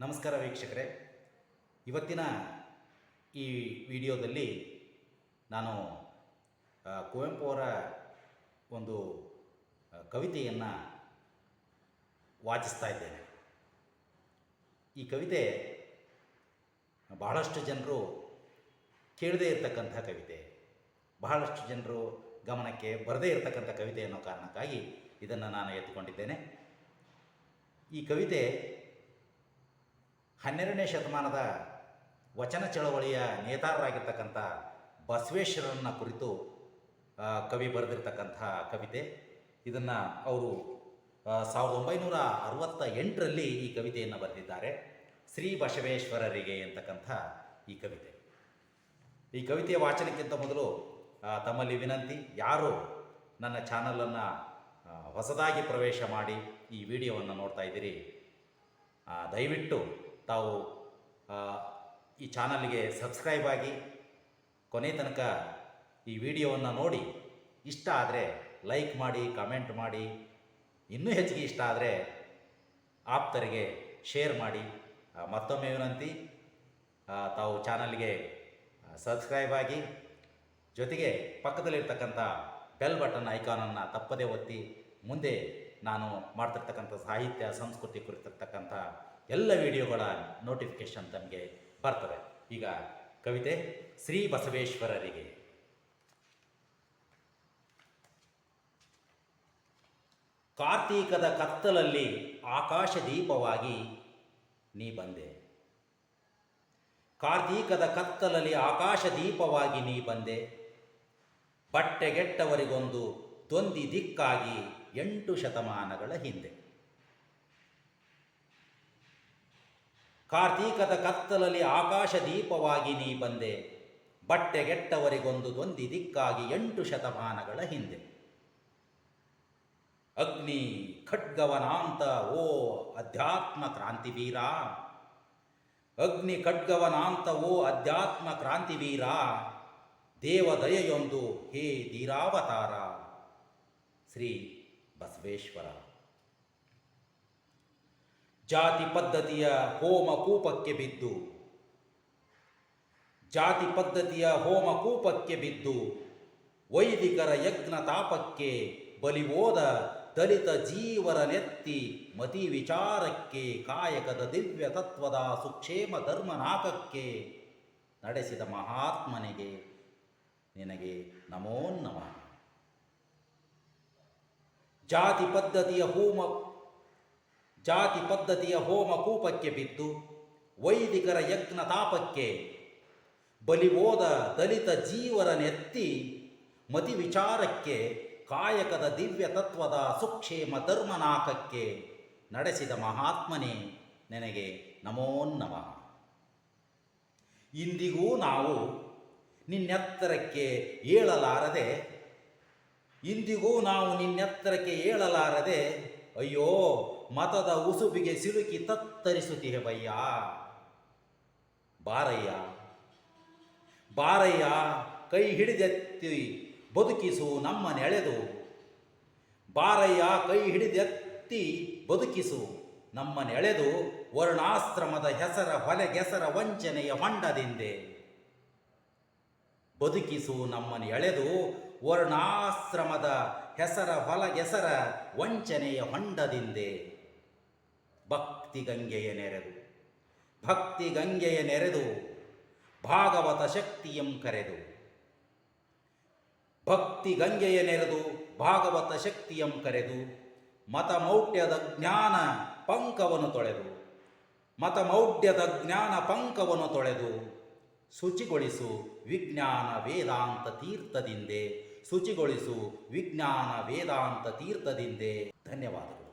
ನಮಸ್ಕಾರ ವೀಕ್ಷಕರೇ. ಇವತ್ತಿನ ಈ ವಿಡಿಯೋದಲ್ಲಿ ನಾನು ಕುವೆಂಪು ಅವರ ಒಂದು ಕವಿತೆಯನ್ನು ವಾಚಿಸ್ತಾ ಇದ್ದೇನೆ. ಈ ಕವಿತೆ ಬಹಳಷ್ಟು ಜನರು ಕೇಳದೇ ಇರತಕ್ಕಂಥ ಕವಿತೆ. ಬಹಳಷ್ಟು ಜನರು ಗಮನಕ್ಕೆ ಬರದೇ ಇರತಕ್ಕಂಥ ಕವಿತೆ ಅನ್ನೋ ಕಾರಣಕ್ಕಾಗಿ ಇದನ್ನು ನಾನು ಎತ್ತಿಕೊಂಡಿದ್ದೇನೆ. ಈ ಕವಿತೆ ಹನ್ನೆರಡನೇ ಶತಮಾನದ ವಚನ ಚಳವಳಿಯ ನೇತಾರರಾಗಿರ್ತಕ್ಕಂಥ ಬಸವೇಶ್ವರರನ್ನ ಕುರಿತು ಕವಿ ಬರೆದಿರ್ತಕ್ಕಂಥ ಕವಿತೆ. ಇದನ್ನು ಅವರು ಸಾವಿರದ ಒಂಬೈನೂರ ಅರವತ್ತ ಎಂಟರಲ್ಲಿ ಈ ಕವಿತೆಯನ್ನು ಬರೆದಿದ್ದಾರೆ. ಶ್ರೀ ಬಸವೇಶ್ವರರಿಗೆ ಅಂತಕ್ಕಂಥ ಈ ಕವಿತೆ. ಈ ಕವಿತೆಯ ವಾಚನಕ್ಕಿಂತ ಮೊದಲು ತಮ್ಮಲ್ಲಿ ವಿನಂತಿ, ಯಾರು ನನ್ನ ಚಾನಲನ್ನು ಹೊಸದಾಗಿ ಪ್ರವೇಶ ಮಾಡಿ ಈ ವಿಡಿಯೋವನ್ನು ನೋಡ್ತಾ ಇದ್ದೀರಿ ದಯವಿಟ್ಟು ತಾವು ಈ ಚಾನಲ್ಗೆ ಸಬ್ಸ್ಕ್ರೈಬ್ ಆಗಿ ಕೊನೆ ತನಕ ಈ ವಿಡಿಯೋವನ್ನು ನೋಡಿ ಇಷ್ಟ ಆದರೆ ಲೈಕ್ ಮಾಡಿ, ಕಮೆಂಟ್ ಮಾಡಿ, ಇನ್ನೂ ಹೆಚ್ಚಿಗೆ ಇಷ್ಟ ಆದರೆ ಆಪ್ತರಿಗೆ ಶೇರ್ ಮಾಡಿ ಮತ್ತೊಮ್ಮೆ ವಿನಂತಿ ತಾವು ಚಾನಲ್ಗೆ ಸಬ್ಸ್ಕ್ರೈಬ್ ಆಗಿ ಜೊತೆಗೆ ಪಕ್ಕದಲ್ಲಿರ್ತಕ್ಕಂಥ ಬೆಲ್ ಬಟನ್ ಐಕಾನನ್ನು ತಪ್ಪದೇ ಒತ್ತಿ ಮುಂದೆ ನಾನು ಮಾಡ್ತಿರ್ತಕ್ಕಂಥ ಸಾಹಿತ್ಯ, ಸಂಸ್ಕೃತಿ ಕುರಿತಿರ್ತಕ್ಕಂಥ ಎಲ್ಲ ವಿಡಿಯೋಗಳ ನೋಟಿಫಿಕೇಶನ್ ತಮಗೆ ಬರ್ತವೆ ಈಗ ಕವಿತೆ ಶ್ರೀ ಬಸವೇಶ್ವರರಿಗೆ. ಕಾರ್ತೀಕದ ಕತ್ತಲಲ್ಲಿ ಆಕಾಶ ದೀಪವಾಗಿ ನೀ ಬಂದೆ. ಕಾರ್ತೀಕದ ಕತ್ತಲಲ್ಲಿ ಆಕಾಶ ದೀಪವಾಗಿ ನೀ ಬಂದೆ. ಬಟ್ಟೆಗೆಟ್ಟವರಿಗೊಂದು ದೊಂದಿ ದಿಕ್ಕಾಗಿ ಎಂಟು ಶತಮಾನಗಳ ಹಿಂದೆ. ಕಾರ್ತೀಕದ ಕತ್ತಲಲ್ಲಿ ಆಕಾಶ ದೀಪವಾಗಿ ನೀ ಬಂದೆ. ಬಟ್ಟೆಗೆಟ್ಟವರಿಗೊಂದು ದೊಂದಿ ದಿಕ್ಕಾಗಿ ಎಂಟು ಶತಮಾನಗಳ ಹಿಂದೆ. ಅಗ್ನಿ ಖಡ್ಗವನಾಂತ ಓ ಅಧ್ಯಾತ್ಮ ಕ್ರಾಂತಿವೀರ. ಅಗ್ನಿ ಖಡ್ಗವನಾಂತ ಓ ಅಧ್ಯಾತ್ಮ ಕ್ರಾಂತಿವೀರ. ದೇವದಯೆಯೊಂದು ಹೇ ಧೀರಾವತಾರ ಶ್ರೀ ಬಸವೇಶ್ವರ. ಜಾತಿ ಪದ್ಧತಿಯ ಹೋಮ ಕೂಪಕ್ಕೆ ಬಿದ್ದು, ಜಾತಿ ಪದ್ಧತಿಯ ಹೋಮ ಕೂಪಕ್ಕೆ ಬಿದ್ದು, ವೈದಿಕರ ಯಜ್ಞ ತಾಪಕ್ಕೆ ಬಲಿವೋದ ದಲಿತ ಜೀವರ ನೆತ್ತಿ ಮತಿ ವಿಚಾರಕ್ಕೆ ಕಾಯಕದ ದಿವ್ಯ ತತ್ವದ ಸುಕ್ಷೇಮ ಧರ್ಮನಾಕಕ್ಕೆ ನಡೆಸಿದ ಮಹಾತ್ಮನಿಗೆ ನಿನಗೆ ನಮೋ ನಮಃ. ಜಾತಿ ಪದ್ಧತಿಯ ಹೋಮ ಜಾತಿ ಪದ್ಧತಿಯ ಹೋಮ ಕೂಪಕ್ಕೆ ಬಿದ್ದು ವೈದಿಕರ ಯಜ್ಞ ತಾಪಕ್ಕೆ ಬಲಿವೋದ ದಲಿತ ಜೀವರ ನೆತ್ತಿ ಮತಿ ವಿಚಾರಕ್ಕೆ ಕಾಯಕದ ದಿವ್ಯ ತತ್ವದ ಸುಕ್ಷೇಮ ಧರ್ಮನಾಕಕ್ಕೆ ನಡೆಸಿದ ಮಹಾತ್ಮನೇ ನನಗೆ ನಮೋನ್ನಮ ನಮಃ. ಇಂದಿಗೂ ನಾವು ನಿನ್ನೆತ್ತರಕ್ಕೆ ಏಳಲಾರದೆ, ಇಂದಿಗೂ ನಾವು ನಿನ್ನೆತ್ತರಕ್ಕೆ ಏಳಲಾರದೆ, ಅಯ್ಯೋ ಮತದ ಉಸುಬಿಗೆ ಸಿಲುಕಿ ತತ್ತರಿಸುತ್ತಿಹೆವಯ್ಯ ಬಾರಯ್ಯ ಬಾರಯ್ಯ, ಕೈ ಹಿಡಿದೆತ್ತಿ ಬದುಕಿಸು ನಮ್ಮ ನೆಳೆದು. ಬಾರಯ್ಯ, ಕೈ ಹಿಡಿದೆತ್ತಿ ಬದುಕಿಸು ನಮ್ಮ ನೆಳೆದು. ವರ್ಣಾಶ್ರಮದ ಹೆಸರ ಹೊಲೆಗೆಸರ ವಂಚನೆಯ ಹೊಂಡದಿಂದೆ. ಬದುಕಿಸು ನಮ್ಮನ್ನು ಎಳೆದು ವರ್ಣಾಶ್ರಮದ ಹೆಸರ ಹೊಲಗೆಸರ ವಂಚನೆಯ ಹೊಂಡದಿಂದೆ. ಭಕ್ತಿ ಗಂಗೆಯ ನೆರೆದು. ಭಕ್ತಿ ಗಂಗೆಯ ನೆರೆದು ಭಾಗವತ ಶಕ್ತಿಯಂ ಕರೆದು. ಭಕ್ತಿ ಗಂಗೆಯ ನೆರೆದು ಭಾಗವತ ಶಕ್ತಿಯಂ ಕರೆದು ಮತಮೌಢ್ಯದ ಜ್ಞಾನ ಪಂಕವನ್ನು ತೊಳೆದು ಮತಮೌಢ್ಯದ ಜ್ಞಾನ ಪಂಕವನ್ನು ತೊಳೆದು ಶುಚಿಗೊಳಿಸು ವಿಜ್ಞಾನ ವೇದಾಂತ ತೀರ್ಥದಿಂದೆ. ಶುಚಿಗೊಳಿಸು ವಿಜ್ಞಾನ ವೇದಾಂತ ತೀರ್ಥದಿಂದೆ. ಧನ್ಯವಾದಗಳು.